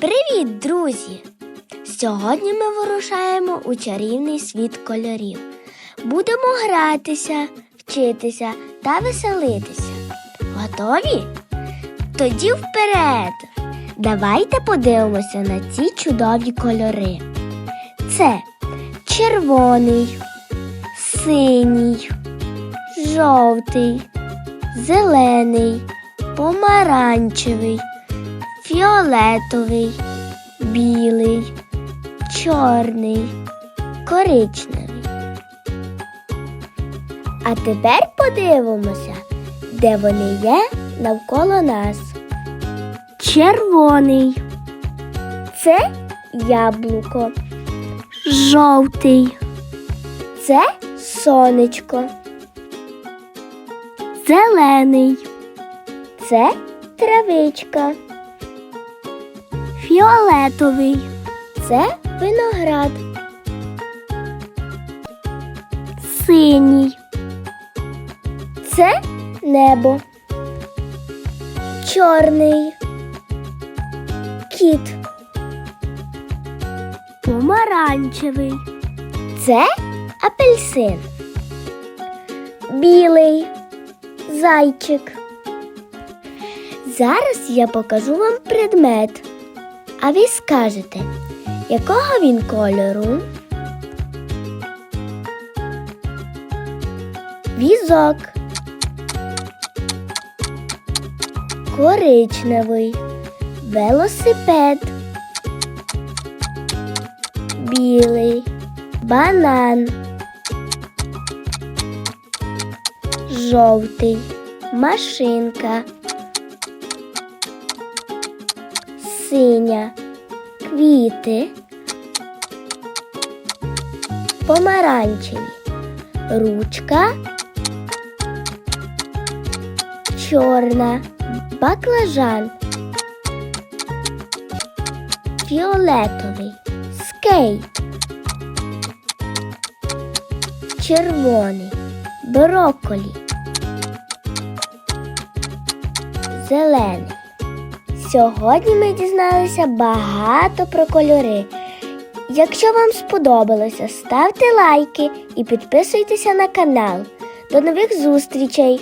Привіт, друзі! Сьогодні ми вирушаємо у чарівний світ кольорів. Будемо гратися, вчитися та веселитися. Готові? Тоді вперед! Давайте подивимося на ці чудові кольори. Це червоний, синій, жовтий, зелений, помаранчевий, фіолетовий, білий, чорний, коричневий. А тепер подивимося, де вони є навколо нас. Червоний. Це яблуко. Жовтий. Це сонечко. Зелений. Це травичка. Фіолетовий. Це виноград. Синій. Це небо. Чорний. Кіт. Помаранчевий. Це апельсин. Білий. Зайчик. Зараз я покажу вам предмет. А ви скажете, якого він кольору? Візок. Коричневий. Велосипед. Білий. Банан. Жовтий. Машинка. Синя. Квіти. Помаранчеві. Ручка. Чорна. Баклажан. Фіолетовий. Скейт. Червоний. Брокколі. Зелений. Сьогодні ми дізналися багато про кольори. Якщо вам сподобалося, ставте лайки і підписуйтеся на канал. До нових зустрічей!